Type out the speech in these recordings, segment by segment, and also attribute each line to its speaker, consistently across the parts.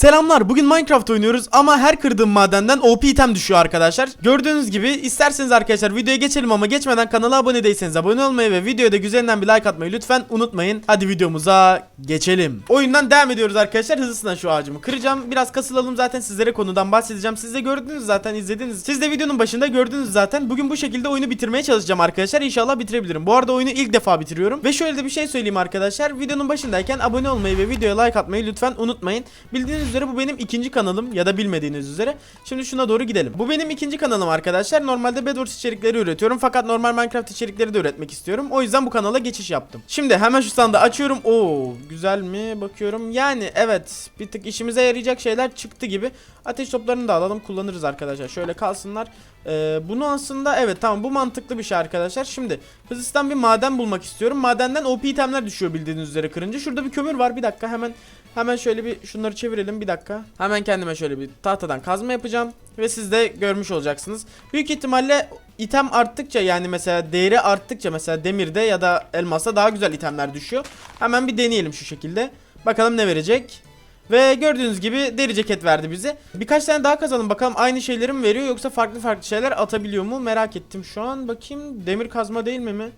Speaker 1: Selamlar bugün Minecraft oynuyoruz ama her kırdığım madenden OP item düşüyor arkadaşlar. Gördüğünüz gibi isterseniz arkadaşlar videoya geçelim ama geçmeden kanala abone değilseniz abone olmayı ve videoya da güzelinden bir like atmayı lütfen unutmayın. Hadi videomuza geçelim. Oyundan devam ediyoruz arkadaşlar. Hızlısından şu ağacımı kıracağım. Biraz kasılalım zaten sizlere konudan bahsedeceğim. Siz de gördünüz zaten izlediniz. Siz de videonun başında gördünüz zaten. Bugün bu şekilde oyunu bitirmeye çalışacağım arkadaşlar. İnşallah bitirebilirim. Bu arada oyunu ilk defa bitiriyorum. Ve şöyle de bir şey söyleyeyim arkadaşlar. Videonun başındayken abone olmayı ve videoya like atmayı lütfen unutmayın. Bildiğiniz üzere bu benim ikinci kanalım ya da bilmediğiniz üzere. Şimdi şuna doğru gidelim. Bu benim ikinci kanalım arkadaşlar. Normalde Bedwars içerikleri üretiyorum fakat normal Minecraft içerikleri de üretmek istiyorum. O yüzden bu kanala geçiş yaptım. Şimdi hemen şu sandığı açıyorum. Oo güzel mi? Bakıyorum. Yani evet bir tık işimize yarayacak şeyler çıktı gibi. Ateş toplarını da alalım kullanırız arkadaşlar. Şöyle kalsınlar. Ee, bunu aslında evet tamam bu mantıklı bir şey arkadaşlar. Şimdi hızlıdan bir maden bulmak istiyorum. Madenden OP itemler düşüyor bildiğiniz üzere kırınca. Şurada bir kömür var bir dakika hemen Hemen şöyle bir şunları çevirelim bir dakika. Hemen kendime şöyle bir tahtadan kazma yapacağım. Ve siz de görmüş olacaksınız. Büyük ihtimalle item arttıkça yani mesela değeri arttıkça mesela demirde ya da elmasta daha güzel itemler düşüyor. Hemen bir deneyelim şu şekilde. Bakalım ne verecek. Ve gördüğünüz gibi deri ceket verdi bize. Birkaç tane daha kazalım bakalım aynı şeyleri mi veriyor yoksa farklı farklı şeyler atabiliyor mu merak ettim şu an. Bakayım demir kazma değil mi mi?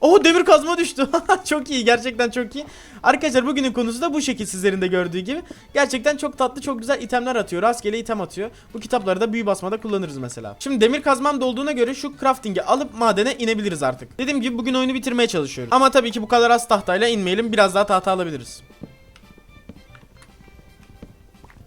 Speaker 1: Oh demir kazma düştü. çok iyi gerçekten çok iyi. Arkadaşlar bugünün konusu da bu şekil sizlerin de gördüğü gibi. Gerçekten çok tatlı çok güzel itemler atıyor. Rastgele item atıyor. Bu kitapları da büyü basmada kullanırız mesela. Şimdi demir kazmam dolduğuna göre şu crafting'i alıp madene inebiliriz artık. Dediğim gibi bugün oyunu bitirmeye çalışıyorum. Ama tabii ki bu kadar az tahtayla inmeyelim. Biraz daha tahta alabiliriz.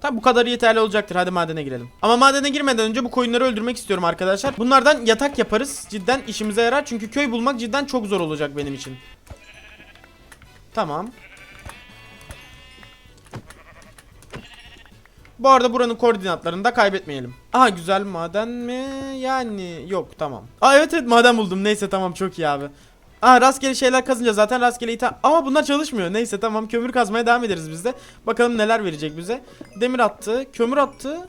Speaker 1: Tabi bu kadar yeterli olacaktır. Hadi madene girelim. Ama madene girmeden önce bu koyunları öldürmek istiyorum arkadaşlar. Bunlardan yatak yaparız. Cidden işimize yarar. Çünkü köy bulmak cidden çok zor olacak benim için. Tamam. Bu arada buranın koordinatlarını da kaybetmeyelim. Aha güzel maden mi? Yani yok tamam. Aa evet evet maden buldum. Neyse tamam çok iyi abi. Aa rastgele şeyler kazınca zaten rastgele itham. Ama bunlar çalışmıyor. Neyse tamam kömür kazmaya devam ederiz biz de. Bakalım neler verecek bize. Demir attı. Kömür attı.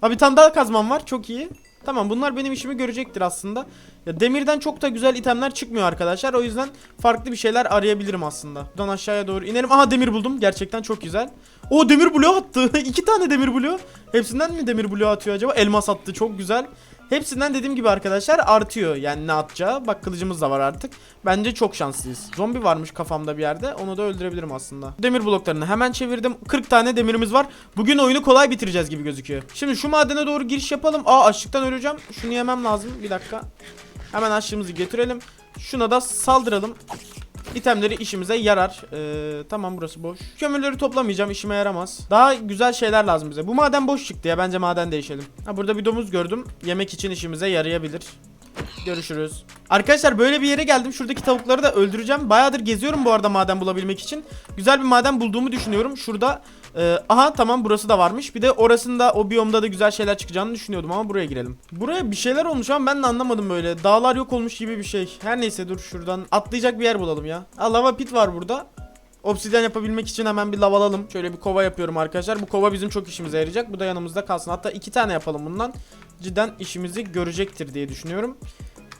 Speaker 1: Ha bir tane daha kazmam var. Çok iyi. Tamam bunlar benim işimi görecektir aslında. Ya demirden çok da güzel itemler çıkmıyor arkadaşlar. O yüzden farklı bir şeyler arayabilirim aslında. Buradan aşağıya doğru inerim. Aha demir buldum. Gerçekten çok güzel. O demir bloğu attı. İki tane demir bloğu. Hepsinden mi demir bloğu atıyor acaba? Elmas attı. Çok güzel. Hepsinden dediğim gibi arkadaşlar artıyor yani ne atacağı. Bak kılıcımız da var artık. Bence çok şanslıyız. Zombi varmış kafamda bir yerde. Onu da öldürebilirim aslında. Demir bloklarını hemen çevirdim. 40 tane demirimiz var. Bugün oyunu kolay bitireceğiz gibi gözüküyor. Şimdi şu madene doğru giriş yapalım. Aa açlıktan öleceğim. Şunu yemem lazım. Bir dakika. Hemen açlığımızı getirelim. Şuna da saldıralım. İtemleri işimize yarar. Ee, tamam burası boş. Kömürleri toplamayacağım işime yaramaz. Daha güzel şeyler lazım bize. Bu maden boş çıktı ya bence maden değişelim. Ha burada bir domuz gördüm. Yemek için işimize yarayabilir. Görüşürüz. Arkadaşlar böyle bir yere geldim. Şuradaki tavukları da öldüreceğim. Bayağıdır geziyorum bu arada maden bulabilmek için. Güzel bir maden bulduğumu düşünüyorum. Şurada e, aha tamam burası da varmış. Bir de orasında o biyomda da güzel şeyler çıkacağını düşünüyordum ama buraya girelim. Buraya bir şeyler olmuş ama ben de anlamadım böyle. Dağlar yok olmuş gibi bir şey. Her neyse dur şuradan atlayacak bir yer bulalım ya. Aa, lava pit var burada. Obsidyen yapabilmek için hemen bir lav alalım. Şöyle bir kova yapıyorum arkadaşlar. Bu kova bizim çok işimize yarayacak. Bu da yanımızda kalsın. Hatta iki tane yapalım bundan. Cidden işimizi görecektir diye düşünüyorum.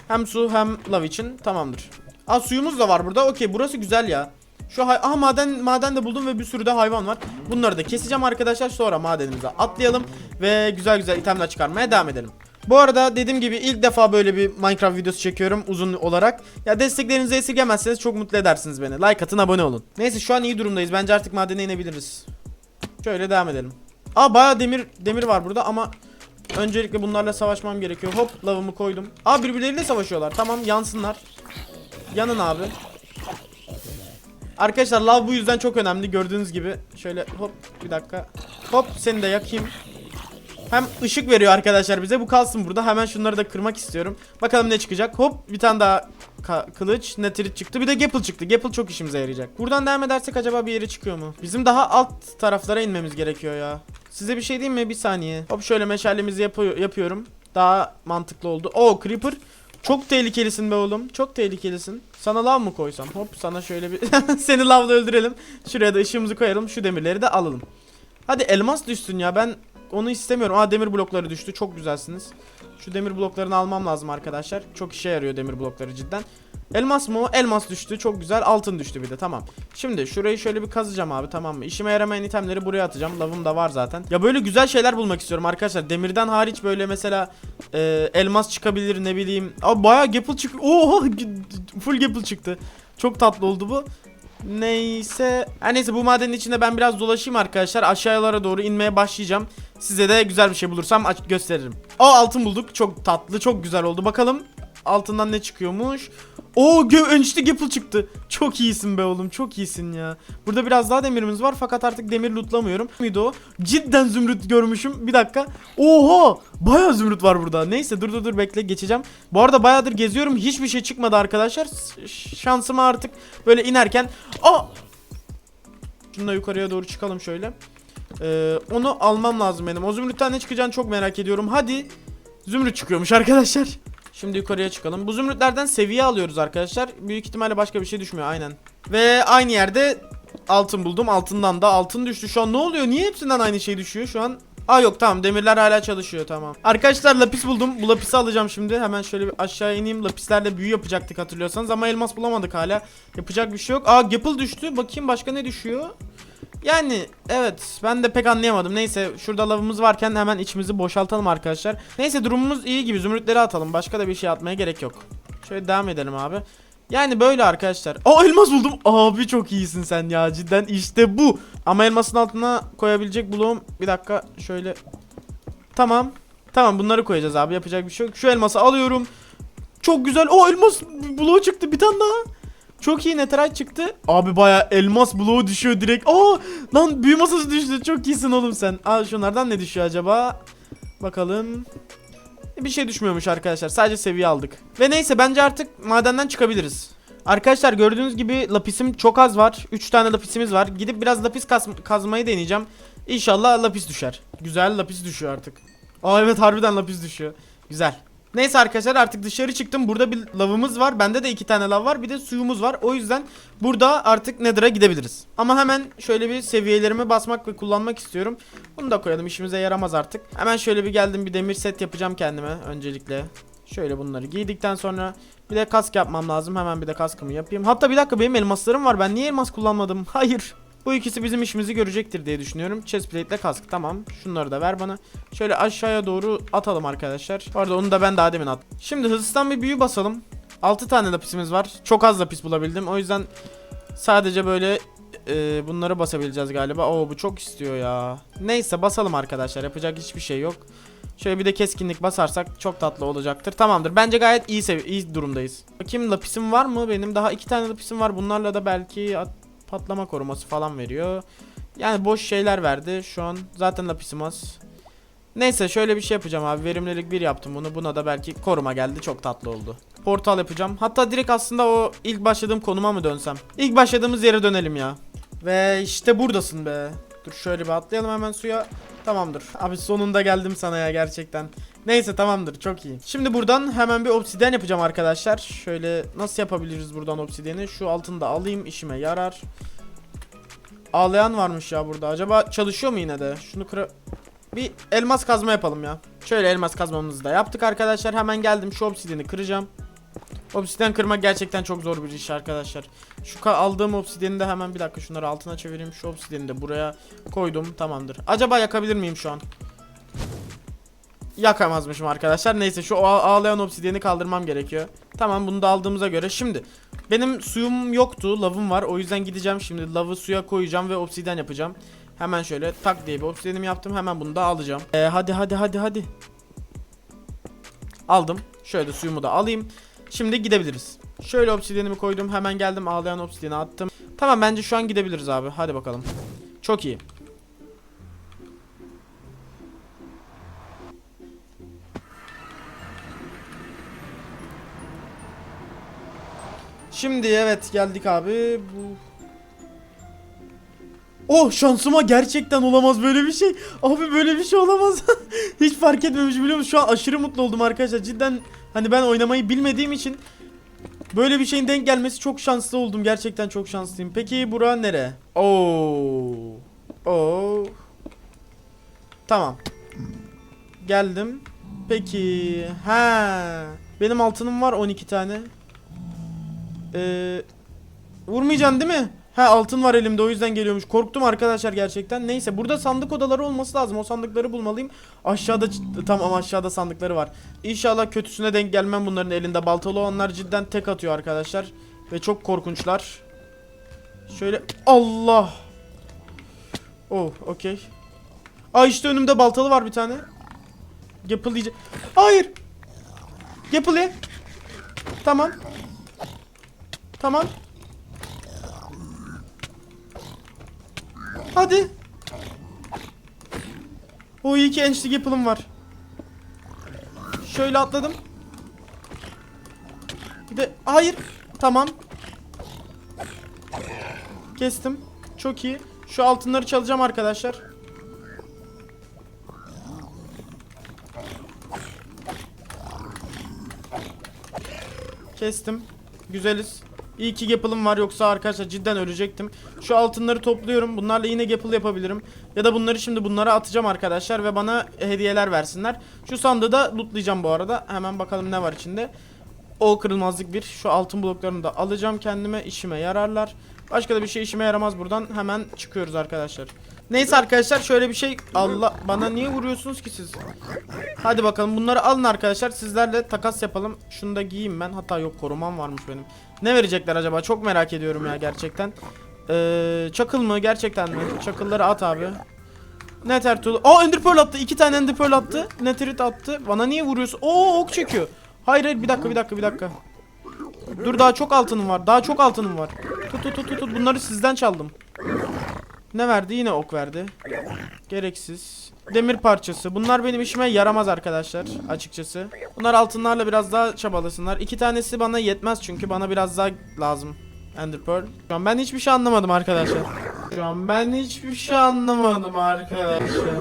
Speaker 1: Hem su hem lav için tamamdır. Aa suyumuz da var burada. Okey burası güzel ya. Şu hay Aha maden maden de buldum ve bir sürü de hayvan var. Bunları da keseceğim arkadaşlar. Sonra madenimize atlayalım ve güzel güzel itemler çıkarmaya devam edelim. Bu arada dediğim gibi ilk defa böyle bir Minecraft videosu çekiyorum uzun olarak. Ya desteklerinizi esirgemezseniz çok mutlu edersiniz beni. Like atın, abone olun. Neyse şu an iyi durumdayız. Bence artık madene inebiliriz. Şöyle devam edelim. Aa bayağı demir demir var burada ama öncelikle bunlarla savaşmam gerekiyor. Hop lavımı koydum. Aa birbirleriyle savaşıyorlar. Tamam yansınlar. Yanın abi. Arkadaşlar lav bu yüzden çok önemli gördüğünüz gibi. Şöyle hop bir dakika. Hop seni de yakayım. Hem ışık veriyor arkadaşlar bize. Bu kalsın burada. Hemen şunları da kırmak istiyorum. Bakalım ne çıkacak. Hop bir tane daha kılıç. Netrit çıktı. Bir de Gapple çıktı. Gapple çok işimize yarayacak. Buradan devam edersek acaba bir yere çıkıyor mu? Bizim daha alt taraflara inmemiz gerekiyor ya. Size bir şey diyeyim mi? Bir saniye. Hop şöyle meşalemizi yapı- yapıyorum. Daha mantıklı oldu. Oo Creeper. Çok tehlikelisin be oğlum. Çok tehlikelisin. Sana lav mı koysam? Hop sana şöyle bir... Seni lavla öldürelim. Şuraya da ışığımızı koyalım. Şu demirleri de alalım. Hadi elmas düşsün ya. Ben onu istemiyorum. Aa demir blokları düştü. Çok güzelsiniz. Şu demir bloklarını almam lazım arkadaşlar. Çok işe yarıyor demir blokları cidden. Elmas mı o? Elmas düştü. Çok güzel. Altın düştü bir de. Tamam. Şimdi şurayı şöyle bir kazacağım abi tamam mı? İşime yaramayan itemleri buraya atacağım. Lavım da var zaten. Ya böyle güzel şeyler bulmak istiyorum arkadaşlar. Demirden hariç böyle mesela e, elmas çıkabilir ne bileyim. Abi bayağı gapple çık. Oha full gapple çıktı. Çok tatlı oldu bu. Neyse. Her neyse bu madenin içinde ben biraz dolaşayım arkadaşlar. Aşağılara doğru inmeye başlayacağım. Size de güzel bir şey bulursam gösteririm. Aa altın bulduk. Çok tatlı, çok güzel oldu. Bakalım altından ne çıkıyormuş. Oo gö enişte gapple çıktı. Çok iyisin be oğlum. Çok iyisin ya. Burada biraz daha demirimiz var fakat artık demir lootlamıyorum. Mıydı o? Cidden zümrüt görmüşüm. Bir dakika. Oha! Bayağı zümrüt var burada. Neyse dur dur dur bekle geçeceğim. Bu arada bayağıdır geziyorum. Hiçbir şey çıkmadı arkadaşlar. Şansıma artık böyle inerken Aa! Şununla yukarıya doğru çıkalım şöyle. Ee, onu almam lazım benim. O zümrütten ne çıkacağını çok merak ediyorum. Hadi. Zümrüt çıkıyormuş arkadaşlar. Şimdi yukarıya çıkalım. Bu zümrütlerden seviye alıyoruz arkadaşlar. Büyük ihtimalle başka bir şey düşmüyor aynen. Ve aynı yerde altın buldum. Altından da altın düştü. Şu an ne oluyor? Niye hepsinden aynı şey düşüyor şu an? Aa yok tamam demirler hala çalışıyor tamam. Arkadaşlar lapis buldum. Bu lapisi alacağım şimdi. Hemen şöyle bir aşağı ineyim. Lapislerle büyü yapacaktık hatırlıyorsanız ama elmas bulamadık hala. Yapacak bir şey yok. Aa gapple düştü. Bakayım başka ne düşüyor? Yani evet ben de pek anlayamadım. Neyse şurada lavımız varken hemen içimizi boşaltalım arkadaşlar. Neyse durumumuz iyi gibi zümrütleri atalım. Başka da bir şey atmaya gerek yok. Şöyle devam edelim abi. Yani böyle arkadaşlar. Aa elmas buldum. Abi çok iyisin sen ya cidden işte bu. Ama elmasın altına koyabilecek bloğum. Bir dakika şöyle. Tamam. Tamam bunları koyacağız abi yapacak bir şey yok. Şu elması alıyorum. Çok güzel. O elmas bloğu çıktı bir tane daha. Çok iyi netherite çıktı. Abi baya elmas bloğu düşüyor direkt. Aa lan büyü masası düştü. Çok iyisin oğlum sen. Aa şunlardan ne düşüyor acaba? Bakalım. Bir şey düşmüyormuş arkadaşlar. Sadece seviye aldık. Ve neyse bence artık madenden çıkabiliriz. Arkadaşlar gördüğünüz gibi lapisim çok az var. 3 tane lapisimiz var. Gidip biraz lapis kaz- kazmayı deneyeceğim. İnşallah lapis düşer. Güzel lapis düşüyor artık. Aa evet harbiden lapis düşüyor. Güzel. Neyse arkadaşlar artık dışarı çıktım. Burada bir lavımız var. Bende de iki tane lav var. Bir de suyumuz var. O yüzden burada artık Nether'a gidebiliriz. Ama hemen şöyle bir seviyelerimi basmak ve kullanmak istiyorum. Bunu da koyalım. işimize yaramaz artık. Hemen şöyle bir geldim. Bir demir set yapacağım kendime öncelikle. Şöyle bunları giydikten sonra bir de kask yapmam lazım. Hemen bir de kaskımı yapayım. Hatta bir dakika benim elmaslarım var. Ben niye elmas kullanmadım? Hayır. Bu ikisi bizim işimizi görecektir diye düşünüyorum. Chestplate ile kask tamam. Şunları da ver bana. Şöyle aşağıya doğru atalım arkadaşlar. Bu arada onu da ben daha demin attım. Şimdi hızlıdan bir büyü basalım. 6 tane lapisimiz var. Çok az lapis bulabildim. O yüzden sadece böyle e, bunları basabileceğiz galiba. Oo bu çok istiyor ya. Neyse basalım arkadaşlar. Yapacak hiçbir şey yok. Şöyle bir de keskinlik basarsak çok tatlı olacaktır. Tamamdır. Bence gayet iyi iyi durumdayız. Bakayım lapisim var mı? Benim daha iki tane lapisim var. Bunlarla da belki patlama koruması falan veriyor. Yani boş şeyler verdi. Şu an zaten lapisim az. Neyse şöyle bir şey yapacağım abi. Verimlilik 1 yaptım bunu. Buna da belki koruma geldi. Çok tatlı oldu. Portal yapacağım. Hatta direkt aslında o ilk başladığım konuma mı dönsem? İlk başladığımız yere dönelim ya. Ve işte buradasın be. Dur şöyle bir atlayalım hemen suya. Tamamdır. Abi sonunda geldim sana ya gerçekten. Neyse tamamdır çok iyi. Şimdi buradan hemen bir obsidyen yapacağım arkadaşlar. Şöyle nasıl yapabiliriz buradan obsidyeni? Şu altını da alayım işime yarar. Ağlayan varmış ya burada. Acaba çalışıyor mu yine de? Şunu kıra... Bir elmas kazma yapalım ya. Şöyle elmas kazmamızı da yaptık arkadaşlar. Hemen geldim şu obsidyeni kıracağım. Obsidyen kırmak gerçekten çok zor bir iş arkadaşlar. Şu aldığım obsidyeni de hemen bir dakika şunları altına çevireyim. Şu obsidyeni de buraya koydum. Tamamdır. Acaba yakabilir miyim şu an? Yakamazmışım arkadaşlar. Neyse şu ağ- ağlayan obsidyeni kaldırmam gerekiyor. Tamam bunu da aldığımıza göre. Şimdi benim suyum yoktu. Lavım var. O yüzden gideceğim şimdi. Lavı suya koyacağım ve obsidyen yapacağım. Hemen şöyle tak diye bir obsidyenimi yaptım. Hemen bunu da alacağım. Ee, hadi hadi hadi hadi. Aldım. Şöyle suyumu da alayım. Şimdi gidebiliriz. Şöyle obsidyenimi koydum. Hemen geldim ağlayan obsidyeni attım. Tamam bence şu an gidebiliriz abi. Hadi bakalım. Çok iyi. Şimdi evet geldik abi. Bu Oh şansıma gerçekten olamaz böyle bir şey. Abi böyle bir şey olamaz. Hiç fark etmemiş biliyor musun? Şu an aşırı mutlu oldum arkadaşlar. Cidden hani ben oynamayı bilmediğim için böyle bir şeyin denk gelmesi çok şanslı oldum. Gerçekten çok şanslıyım. Peki bura nere? Oo. Oo. Tamam. Geldim. Peki. Ha. Benim altınım var 12 tane. Ee, vurmayacaksın değil mi? He altın var elimde o yüzden geliyormuş. Korktum arkadaşlar gerçekten. Neyse burada sandık odaları olması lazım. O sandıkları bulmalıyım. Aşağıda tamam aşağıda sandıkları var. İnşallah kötüsüne denk gelmem bunların elinde. Baltalı olanlar cidden tek atıyor arkadaşlar. Ve çok korkunçlar. Şöyle Allah. Oh okey. Aa işte önümde baltalı var bir tane. Gapple diyecek. Hayır. Gapple ye. Tamam. Tamam. Hadi. O iyi ki ençli Gapple'ım var. Şöyle atladım. Bir de hayır. Tamam. Kestim. Çok iyi. Şu altınları çalacağım arkadaşlar. Kestim. Güzeliz. İyi ki Gapple'ım var yoksa arkadaşlar cidden ölecektim. Şu altınları topluyorum. Bunlarla yine Gapple yapabilirim. Ya da bunları şimdi bunlara atacağım arkadaşlar ve bana hediyeler versinler. Şu sandığı da lootlayacağım bu arada. Hemen bakalım ne var içinde. O kırılmazlık bir. Şu altın bloklarını da alacağım kendime. işime yararlar. Başka da bir şey işime yaramaz buradan. Hemen çıkıyoruz arkadaşlar. Neyse arkadaşlar şöyle bir şey. Allah bana niye vuruyorsunuz ki siz? Hadi bakalım bunları alın arkadaşlar. Sizlerle takas yapalım. Şunu da giyeyim ben. Hatta yok korumam varmış benim. Ne verecekler acaba? Çok merak ediyorum ya gerçekten. Ee, çakıl mı? Gerçekten mi? Çakılları at abi. Nether tool. Aa Ender Pearl attı. İki tane Ender Pearl attı. Netherit attı. Bana niye vuruyorsun? Oo ok çekiyor. Hayır hayır bir dakika bir dakika bir dakika. Dur daha çok altınım var. Daha çok altınım var. Tut tut tut tut. Bunları sizden çaldım. Ne verdi? Yine ok verdi. Gereksiz. Demir parçası. Bunlar benim işime yaramaz arkadaşlar açıkçası. Bunlar altınlarla biraz daha çabalasınlar. İki tanesi bana yetmez çünkü bana biraz daha lazım. Ender Pearl. Şu an ben hiçbir şey anlamadım arkadaşlar. Şu an ben hiçbir şey anlamadım arkadaşlar.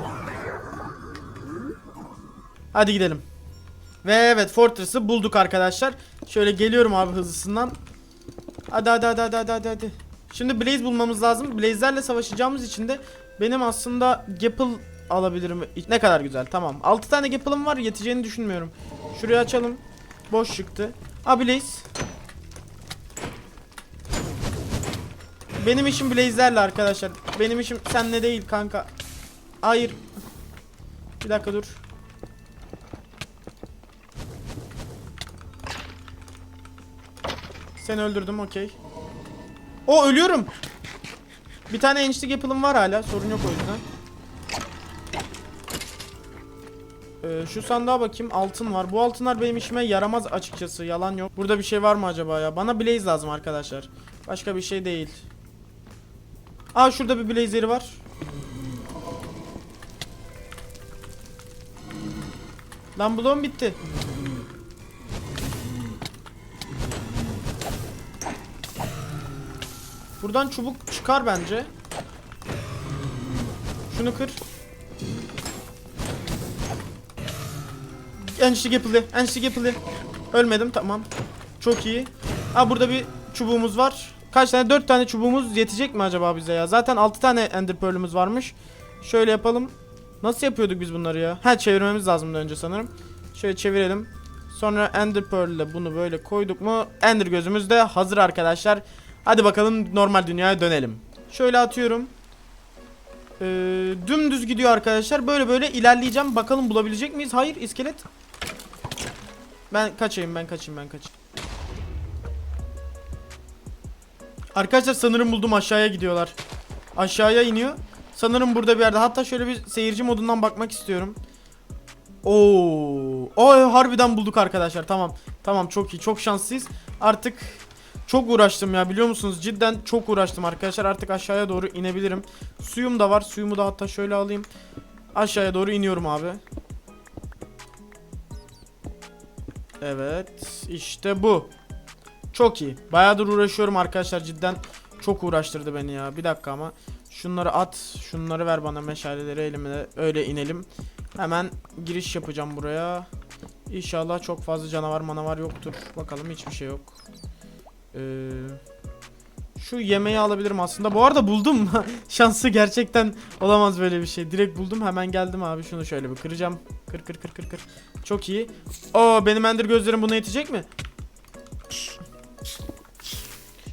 Speaker 1: Hadi gidelim. Ve evet Fortress'ı bulduk arkadaşlar. Şöyle geliyorum abi hızlısından. Hadi hadi hadi hadi hadi hadi. Şimdi Blaze bulmamız lazım. Blaze'lerle savaşacağımız için de benim aslında Gapple alabilirim. Ne kadar güzel tamam. 6 tane Gapple'ım var yeteceğini düşünmüyorum. Şurayı açalım. Boş çıktı. Ha Blaze. Benim işim Blaze'lerle arkadaşlar. Benim işim senle değil kanka. Hayır. Bir dakika dur. Seni öldürdüm okey. O ölüyorum. Bir tane enchli Gapple'ım var hala. Sorun yok o yüzden. Ee, şu sandığa bakayım. Altın var. Bu altınlar benim işime yaramaz açıkçası. Yalan yok. Burada bir şey var mı acaba ya? Bana blaze lazım arkadaşlar. Başka bir şey değil. Aa şurada bir blazeri var. Lan bloğum bitti. Buradan çubuk çıkar bence. Şunu kır. Enişte Gapple'ı. Enişte Gapple'ı. Ölmedim tamam. Çok iyi. Ha burada bir çubuğumuz var. Kaç tane? 4 tane çubuğumuz yetecek mi acaba bize ya? Zaten 6 tane Ender Pearl'ümüz varmış. Şöyle yapalım. Nasıl yapıyorduk biz bunları ya? Ha çevirmemiz lazımdı önce sanırım. Şöyle çevirelim. Sonra Ender Pearl bunu böyle koyduk mu? Ender gözümüz de hazır arkadaşlar. Hadi bakalım normal dünyaya dönelim. Şöyle atıyorum. Ee, dümdüz gidiyor arkadaşlar. Böyle böyle ilerleyeceğim. Bakalım bulabilecek miyiz? Hayır iskelet. Ben kaçayım ben kaçayım ben kaçayım. Arkadaşlar sanırım buldum aşağıya gidiyorlar. Aşağıya iniyor. Sanırım burada bir yerde. Hatta şöyle bir seyirci modundan bakmak istiyorum. Oo. Oy harbiden bulduk arkadaşlar. Tamam. Tamam çok iyi. Çok şanslıyız. Artık çok uğraştım ya biliyor musunuz? Cidden çok uğraştım arkadaşlar. Artık aşağıya doğru inebilirim. Suyum da var. Suyumu da hatta şöyle alayım. Aşağıya doğru iniyorum abi. Evet. işte bu. Çok iyi. Bayağıdır uğraşıyorum arkadaşlar. Cidden çok uğraştırdı beni ya. Bir dakika ama. Şunları at. Şunları ver bana meşaleleri elime öyle inelim. Hemen giriş yapacağım buraya. İnşallah çok fazla canavar manavar yoktur. Bakalım hiçbir şey yok. Ee, şu yemeği alabilirim aslında. Bu arada buldum. Şansı gerçekten olamaz böyle bir şey. Direkt buldum hemen geldim abi. Şunu şöyle bir kıracağım. Kır kır kır kır kır. Çok iyi. Oo benim ender gözlerim buna yetecek mi?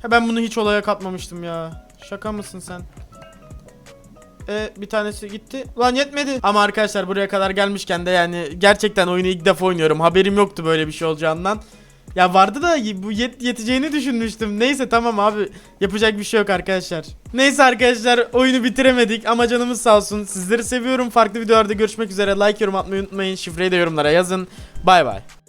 Speaker 1: Ha, ben bunu hiç olaya katmamıştım ya. Şaka mısın sen? E bir tanesi gitti. Lan yetmedi. Ama arkadaşlar buraya kadar gelmişken de yani gerçekten oyunu ilk defa oynuyorum. Haberim yoktu böyle bir şey olacağından. Ya vardı da bu yet yeteceğini düşünmüştüm. Neyse tamam abi. Yapacak bir şey yok arkadaşlar. Neyse arkadaşlar oyunu bitiremedik ama canımız sağ olsun. Sizleri seviyorum. Farklı videolarda görüşmek üzere. Like yorum atmayı unutmayın. Şifreyi de yorumlara yazın. Bay bay.